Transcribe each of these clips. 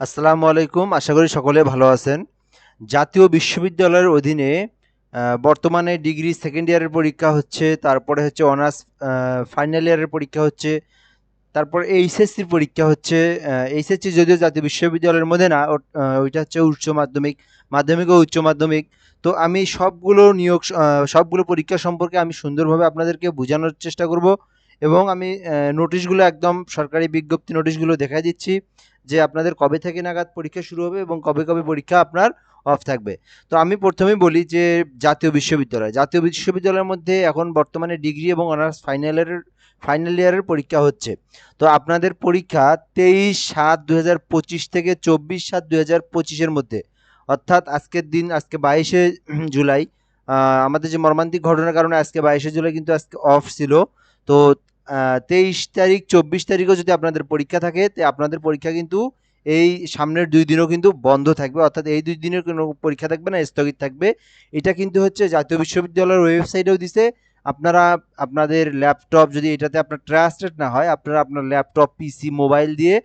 আসসালামু আলাইকুম। আশা করি সকলে ভালো আছেন। জাতীয় বিশ্ববিদ্যালয়ের অধীনে বর্তমানে ডিগ্রি সেকেন্ড ইয়ারের পরীক্ষা হচ্ছে, তারপরে হচ্ছে অনার্স ফাইনাল ইয়ারের পরীক্ষা হচ্ছে, তারপর এইচএসসির পরীক্ষা হচ্ছে এইচএসসি যদিও জাতীয় বিশ্ববিদ্যালয়ের মধ্যে না ওইটা হচ্ছে উচ্চ মাধ্যমিক মাধ্যমিক ও উচ্চ মাধ্যমিক। তো আমি সবগুলো নিয়োগ সবগুলো পরীক্ষা সম্পর্কে আমি সুন্দরভাবে আপনাদেরকে বোঝানোর চেষ্টা করব। এবং আমি নোটিশগুলো একদম সরকারি বিজ্ঞপ্তি নোটিশগুলো দেখাই দিচ্ছি যে আপনাদের কবে থেকে নাগাদ পরীক্ষা শুরু হবে এবং কবে কবে পরীক্ষা আপনার অফ থাকবে। তো আমি প্রথমেই বলি যে জাতীয় বিশ্ববিদ্যালয়, জাতীয় বিশ্ববিদ্যালয়ের মধ্যে এখন বর্তমানে ডিগ্রি এবং অনার্স ফাইনালের ফাইনাল ইয়ারের পরীক্ষা হচ্ছে। তো আপনাদের পরীক্ষা তেইশ সাত দু থেকে চব্বিশ সাত দু হাজার পঁচিশের মধ্যে। অর্থাৎ আজকের দিন, আজকে বাইশে জুলাই আমাদের যে মর্মান্তিক ঘটনার কারণে আজকে বাইশে জুলাই কিন্তু আজকে অফ ছিল। তো তেইশ তারিখ, চব্বিশ তারিখও যদি আপনাদের পরীক্ষা থাকে আপনাদের পরীক্ষা কিন্তু এই সামনের দুই দিনও কিন্তু বন্ধ থাকবে। অর্থাৎ এই দুই দিনের কোনো পরীক্ষা থাকবে না, স্থগিত থাকবে। এটা কিন্তু হচ্ছে জাতীয় বিশ্ববিদ্যালয়ের ওয়েবসাইটেও দিছে। আপনারা আপনাদের ল্যাপটপ যদি এটাতে আপনার ট্রাস্টেড না হয়, আপনারা আপনার ল্যাপটপ, পিসি, মোবাইল দিয়ে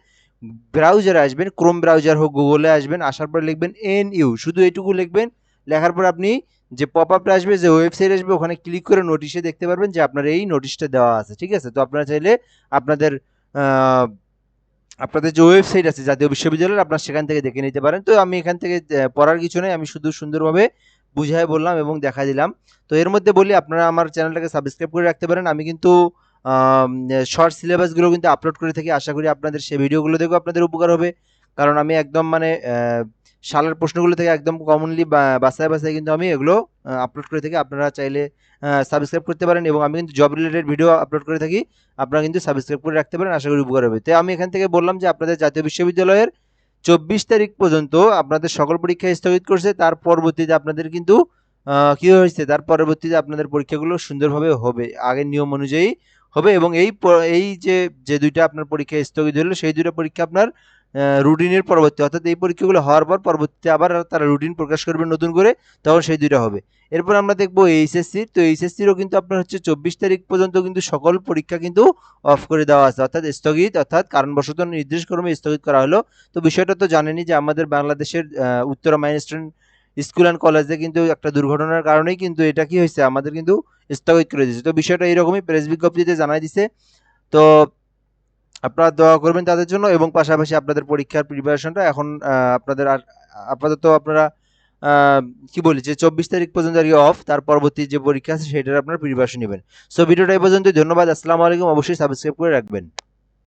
ব্রাউজারে আসবেন, ক্রোম ব্রাউজার হোক, গুগলে আসবেন, আসার পর লিখবেন এন ইউ শুধু এইটুকু লিখবেন লেখার পর আপনি যে পপ আপটা আসবে, যে ওয়েবসাইট আসবে, ওখানে ক্লিক করে নোটিশে দেখতে পারবেন যে আপনার এই নোটিশটা দেওয়া আছে, ঠিক আছে? তো আপনারা চাইলে আপনাদের আপনাদের যে ওয়েবসাইট আছে, জাতীয় বিশ্ববিদ্যালয়ের আপনার সেখান থেকে দেখে নিতে পারেন। তো আমি এখান থেকে পড়ার কিছু নেই, আমি শুধু সুন্দরভাবে বুঝাই বললাম এবং দেখা দিলাম। তো এর মধ্যে বলি, আপনারা আমার চ্যানেলটাকে সাবস্ক্রাইব করে রাখতে পারেন। আমি কিন্তু শর্ট সিলেবাসগুলো কিন্তু আপলোড করে থাকি। আশা করি আপনাদের সেই ভিডিওগুলো দেখেও আপনাদের উপকার হবে। কারণ আমি একদম মানে সালের প্রশ্নগুলো থেকে একদম কমনলি বাসায় বাসায় কিন্তু আমি এগুলো আপলোড করে থাকি। আপনারা চাইলে সাবস্ক্রাইব করতে পারেন এবং আমি কিন্তু জব রিলেটেড ভিডিও আপলোড করে থাকি। আপনারা কিন্তু সাবস্ক্রাইব করে রাখতে পারেন, আশা করি উপকার হবে। তো আমি এখান থেকে বললাম যে আপনাদের জাতীয় বিশ্ববিদ্যালয়ের চব্বিশ তারিখ পর্যন্ত আপনাদের সকল পরীক্ষা স্থগিত করছে। তার পরবর্তীতে আপনাদের কিন্তু কি হয়েছে? তার পরবর্তীতে আপনাদের পরীক্ষাগুলো সুন্দরভাবে হবে। আগের নিয়ম অনুযায়ী হবে এবং এই এই যে যে দুইটা আপনার পরীক্ষা স্থগিত হলো, সেই দুইটা পরীক্ষা আপনার রুটিনের পরবর্তী। অর্থাৎ এই পরীক্ষাগুলো হওয়ার পর পরবর্তীতে আবার তারা রুটিন প্রকাশ করবে নতুন করে, তখন সেই দুইটা হবে। এরপর আমরা দেখব এইচএসসি, তো এইচএসসিরও কিন্তু আপনার হচ্ছে চব্বিশ তারিখ পর্যন্ত কিন্তু সকল পরীক্ষা কিন্তু অফ করে দেওয়া আছে, অর্থাৎ স্থগিত, অর্থাৎ কারণবশত নির্দেশ ক্রমে স্থগিত করা হলো। তো বিষয়টা তো জানেনই যে আমাদের বাংলাদেশের উত্তরা মাইনস্ট্রেন স্কুল অ্যান্ড কলেজে কিন্তু একটা দুর্ঘটনার কারণেই কিন্তু এটা কি হয়েছে, আমাদের কিন্তু স্থগিত করে দিয়েছে। তো বিষয়টা এরকমই প্রেস বিজ্ঞপ্তিতে জানাই দিছে। তো আপনারা দোয়া করবেন তাদের জন্য এবং পাশাপাশি আপনাদের পরীক্ষার প্রিপারেশনটা এখন আপনাদের আপাতত আপনারা কি বলি, যে চব্বিশ তারিখ পর্যন্ত আর কি অফ তার পরবর্তী যে পরীক্ষা আছে সেটার আপনারা প্রিপারেশন নেবেন। সো ভিডিওটা এই পর্যন্ত ধন্যবাদ। আসসালামু আলাইকুম। অবশ্যই সাবস্ক্রাইব করে রাখবেন।